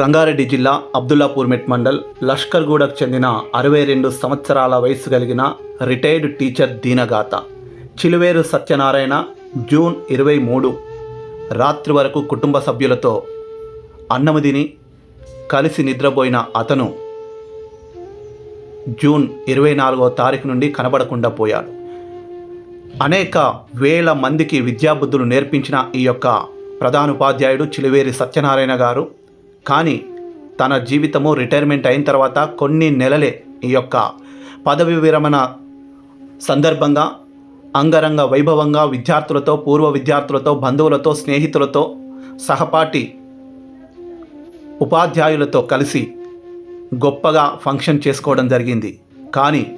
రంగారెడ్డి జిల్లా అబ్దుల్లాపూర్ మెట్ మండల్ లష్కర్గూడకు చెందిన అరవై రెండు సంవత్సరాల వయసు కలిగిన రిటైర్డ్ టీచర్ దీనగాత. చిలువేరు సత్యనారాయణ జూన్ ఇరవై మూడు. రాత్రి వరకు కుటుంబ సభ్యులతో అన్నము తిని కలిసి నిద్రపోయిన అతను జూన్ ఇరవై నాలుగో తారీఖు నుండి కనబడకుండా పోయాడు. అనేక వేల మందికి విద్యాబుద్ధులు నేర్పించిన ఈ యొక్క ప్రధానోపాధ్యాయుడు చిలువేరి సత్యనారాయణ గారు కానీ తన జీవితము రిటైర్మెంట్ అయిన తర్వాత కొన్ని నెలలే ఈ యొక్క పదవి విరమణ సందర్భంగా అంగరంగ వైభవంగా విద్యార్థులతో పూర్వ విద్యార్థులతో బంధువులతో స్నేహితులతో సహపాఠి ఉపాధ్యాయులతో కలిసి గొప్పగా ఫంక్షన్ చేసుకోవడం జరిగింది. కానీ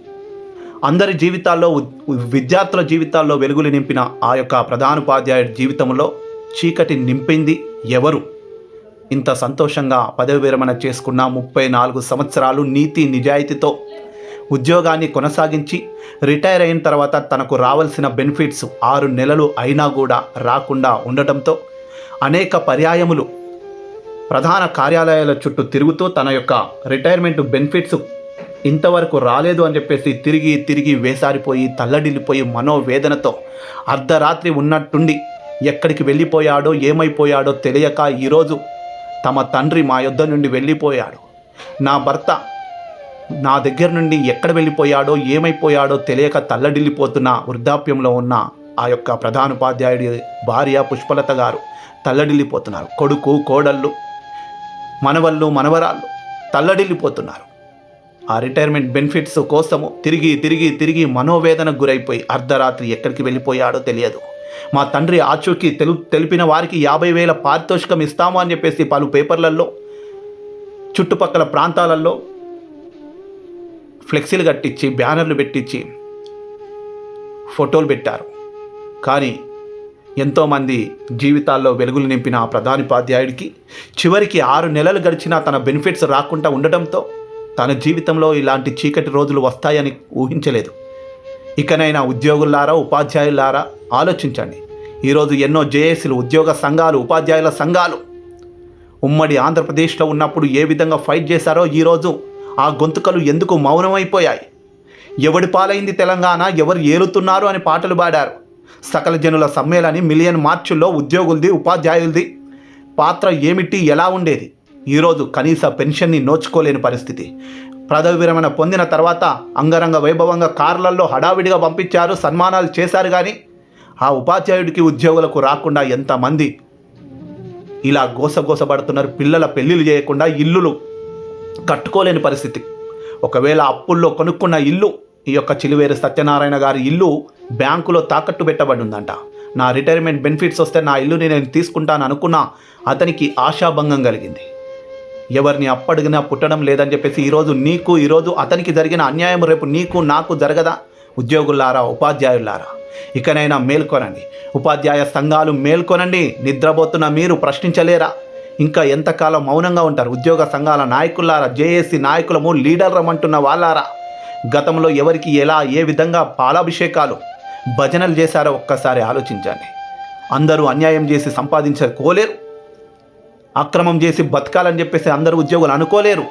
అందరి జీవితాల్లో విద్యార్థుల జీవితాల్లో వెలుగులు నింపిన ఆ యొక్క ప్రధానోపాధ్యాయుడి జీవితంలో చీకటి నింపింది ఎవరు? ఇంత సంతోషంగా పదవి విరమణ చేసుకున్న ముప్పై నాలుగు సంవత్సరాలు నీతి నిజాయితీతో ఉద్యోగాన్ని కొనసాగించి రిటైర్ అయిన తర్వాత తనకు రావాల్సిన బెనిఫిట్స్ ఆరు నెలలు అయినా కూడా రాకుండా ఉండటంతో అనేక పర్యాయములు ప్రధాన కార్యాలయాల చుట్టూ తిరుగుతూ తన యొక్క రిటైర్మెంట్ బెనిఫిట్స్ ఇంతవరకు రాలేదు అని చెప్పేసి తిరిగి తిరిగి వేసారిపోయి తల్లడిల్లిపోయి మనోవేదనతో అర్ధరాత్రి ఉన్నట్టుండి ఎక్కడికి వెళ్ళిపోయాడో ఏమైపోయాడో తెలియక ఈరోజు తమ తండ్రి మా యొద్ద నుండి వెళ్ళిపోయాడు. నా భర్త నా దగ్గర నుండి ఎక్కడ వెళ్ళిపోయాడో ఏమైపోయాడో తెలియక తల్లడిల్లిపోతున్న వృద్ధాప్యంలో ఉన్న ఆ యొక్క ప్రధానోపాధ్యాయుడి భార్య పుష్పలత గారు తల్లడిల్లిపోతున్నారు. కొడుకు కోడళ్ళు మనవళ్ళు మనవరాళ్ళు తల్లడిల్లిపోతున్నారు. ఆ రిటైర్మెంట్ బెనిఫిట్స్ కోసము తిరిగి తిరిగి తిరిగి మనోవేదనకు గురైపోయి అర్ధరాత్రి ఎక్కడికి వెళ్ళిపోయాడో తెలియదు. మా తండ్రి ఆచూకీ తెలు తెలిపిన వారికి యాభై వేల పారితోషికం ఇస్తాము అని చెప్పేసి పలు పేపర్లలో చుట్టుపక్కల ప్రాంతాలలో ఫ్లెక్సీలు కట్టించి బ్యానర్లు పెట్టించి ఫోటోలు పెట్టారు. కానీ ఎంతోమంది జీవితాల్లో వెలుగులు నింపిన ఆ ప్రధానోపాధ్యాయుడికి చివరికి ఆరు నెలలు గడిచినా తన బెనిఫిట్స్ రాకుండా ఉండటంతో తన జీవితంలో ఇలాంటి చీకటి రోజులు వస్తాయని ఊహించలేదు. ఇకనైనా ఉద్యోగులారా ఉపాధ్యాయులారా ఆలోచించండి. ఈరోజు ఎన్నో జేఏసీలు ఉద్యోగ సంఘాలు ఉపాధ్యాయుల సంఘాలు ఉమ్మడి ఆంధ్రప్రదేశ్లో ఉన్నప్పుడు ఏ విధంగా ఫైట్ చేశారో ఈరోజు ఆ గొంతుకలు ఎందుకు మౌనమైపోయాయి? ఎవడి పాలైంది తెలంగాణ? ఎవరు ఏలుతున్నారు అని పాటలు పాడారు. సకల జనుల సమ్మేళని మిలియన్ మార్చుల్లో ఉద్యోగులది ఉపాధ్యాయులది పాత్ర ఏమిటి ఎలా ఉండేది? ఈరోజు కనీస పెన్షన్ని నోచుకోలేని పరిస్థితి. పదవి విరమణ పొందిన తర్వాత అంగరంగ వైభవంగా కార్లలో హడావిడిగా పంపించారు సన్మానాలు చేశారు కానీ ఆ ఉపాధ్యాయుడికి ఉద్యోగులకు రాకుండా ఎంతమంది ఇలా గోసగోసపడుతున్నారు పిల్లల పెళ్ళిళ్ళు చేయకుండా ఇల్లులు కట్టుకోలేని పరిస్థితి. ఒకవేళ అప్పుల్లో కొనుక్కున్న ఇల్లు ఈ యొక్క చిలువేరు సత్యనారాయణ గారి ఇల్లు బ్యాంకులో తాకట్టు పెట్టబడి ఉందంట. నా రిటైర్మెంట్ బెనిఫిట్స్ వస్తే నా ఇల్లుని నేను తీసుకుంటాను అనుకున్నా అతనికి ఆశాభంగం కలిగింది. ఎవరిని అప్పడిగినా పుట్టడం లేదని చెప్పేసి ఈరోజు నీకు ఈరోజు అతనికి జరిగిన అన్యాయం రేపు నీకు నాకు జరగదా? ఉద్యోగులారా ఉపాధ్యాయులారా ఇకనైనా మేల్కొనండి. ఉపాధ్యాయ సంఘాలు మేల్కొనండి. నిద్రపోతున్న మీరు ప్రశ్నించలేరా? ఇంకా ఎంతకాలం మౌనంగా ఉంటారు? ఉద్యోగ సంఘాల నాయకులారా? జేఏసీ నాయకులము లీడర్ రమ్మంటున్న వాళ్ళారా? గతంలో ఎవరికి ఎలా ఏ విధంగా పాలాభిషేకాలు భజనలు చేశారో ఒక్కసారి ఆలోచించండి. అందరూ అన్యాయం చేసి సంపాదించుకోలేరు. అక్రమం చేసి బతకాలని చెప్పేసి అందరూ ఉద్యోగులు అనుకోలేరు.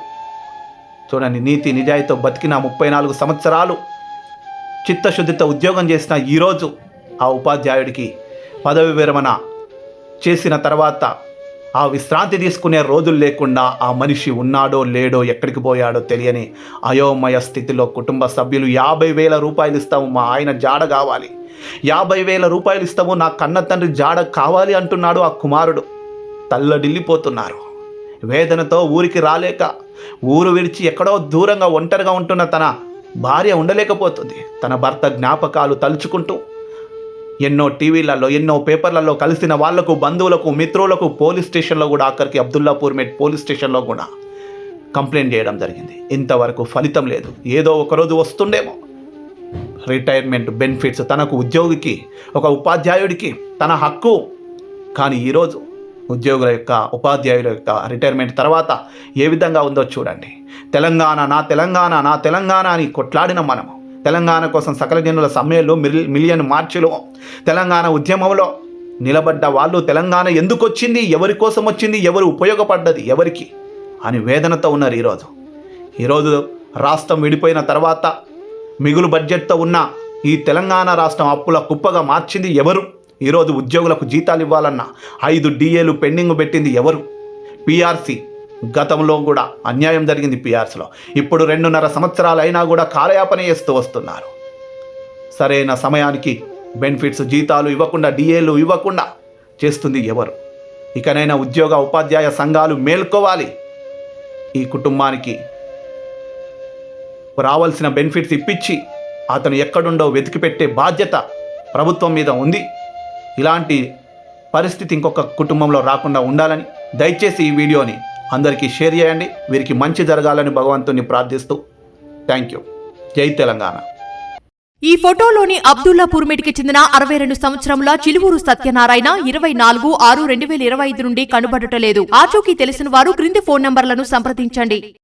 చూడండి నీతి నిజాయితీతో బతికిన ముప్పై నాలుగు సంవత్సరాలు. చిత్తశుద్ధితో ఉద్యోగం చేసిన ఈరోజు ఆ ఉపాధ్యాయుడికి పదవి విరమణ చేసిన తర్వాత ఆ విశ్రాంతి తీసుకునే రోజులు లేకుండా ఆ మనిషి ఉన్నాడో లేడో ఎక్కడికి పోయాడో తెలియని అయోమయ స్థితిలో కుటుంబ సభ్యులు యాభై వేల రూపాయలు ఇస్తాము మా ఆయన జాడ కావాలి. యాభై వేల రూపాయలు ఇస్తాము నా కన్న తండ్రి జాడ కావాలి అంటున్నాడు ఆ కుమారుడు. తల్లడిల్లిపోతున్నారు. వేదనతో ఊరికి రాలేక ఊరు విడిచి ఎక్కడో దూరంగా ఒంటరిగా ఉంటున్న తన భార్య ఉండలేకపోతుంది. తన భర్త జ్ఞాపకాలు తలుచుకుంటూ ఎన్నో టీవీలలో ఎన్నో పేపర్లలో కలిసిన వాళ్ళకు బంధువులకు మిత్రులకు పోలీస్ స్టేషన్లో కూడా ఆఖరికి అబ్దుల్లాపూర్ మెట్ పోలీస్ స్టేషన్లో కూడా కంప్లైంట్ చేయడం జరిగింది. ఇంతవరకు ఫలితం లేదు. ఏదో ఒకరోజు వస్తుండేమో. రిటైర్మెంట్ బెనిఫిట్స్ తనకు ఉద్యోగికి ఒక ఉపాధ్యాయుడికి తన హక్కు. కానీ ఈరోజు ఉద్యోగుల యొక్క ఉపాధ్యాయుల యొక్క రిటైర్మెంట్ తర్వాత ఏ విధంగా ఉందో చూడండి. తెలంగాణ నా తెలంగాణ నా తెలంగాణ అని కొట్లాడిన మనము. తెలంగాణ కోసం సకల జనుల సమ్మెలు మిల్ మిలియన్ మార్చిలో. తెలంగాణ ఉద్యమంలో నిలబడ్డ వాళ్ళు తెలంగాణ ఎందుకు వచ్చింది ఎవరి కోసం వచ్చింది ఎవరు ఉపయోగపడ్డది ఎవరికి అని వేదనతో ఉన్నారు ఈరోజు. ఈరోజు రాష్ట్రం విడిపోయిన తర్వాత మిగులు బడ్జెట్తో ఉన్న ఈ తెలంగాణ రాష్ట్రం అప్పుల కుప్పగా మార్చింది ఎవరు? ఈరోజు ఉద్యోగులకు జీతాలు ఇవ్వాలన్న ఐదు డిఏలు పెండింగ్ పెట్టింది ఎవరు? పిఆర్సీ గతంలో కూడా అన్యాయం జరిగింది పిఆర్సీలో ఇప్పుడు రెండున్నర సంవత్సరాలు అయినా కూడా కాలయాపన చేస్తూ వస్తున్నారు. సరైన సమయానికి బెనిఫిట్స్ జీతాలు ఇవ్వకుండా డిఏలు ఇవ్వకుండా చేస్తుంది ఎవరు? ఇకనైనా ఉద్యోగ ఉపాధ్యాయ సంఘాలు మేల్కోవాలి. ఈ కుటుంబానికి రావాల్సిన బెనిఫిట్స్ ఇప్పించి అతను ఎక్కడుండో వెతికి పెట్టే బాధ్యత ప్రభుత్వం మీద ఉంది. ఇలాంటి పరిస్థితి ఇంకొక కుటుంబంలో రాకుండా ఉండాలని దయచేసి ఈ వీడియోని అందరికీ షేర్ చేయండి. వీరికి మంచి జరగాలని భగవంతుని ప్రార్థిస్తూ థ్యాంక్ యూ. జై తెలంగాణ. ఈ ఫోటోలోని అబ్దుల్లాపూర్ మెడికి చెందిన అరవై రెండు సంవత్సరముల చిలువూరు సత్యనారాయణ ఇరవై నాలుగు ఆరు రెండు వేల ఇరవై ఐదు నుండి కనుబడటలేదు. ఆచూకీ తెలిసిన వారు క్రింది ఫోన్ నంబర్లను సంప్రదించండి.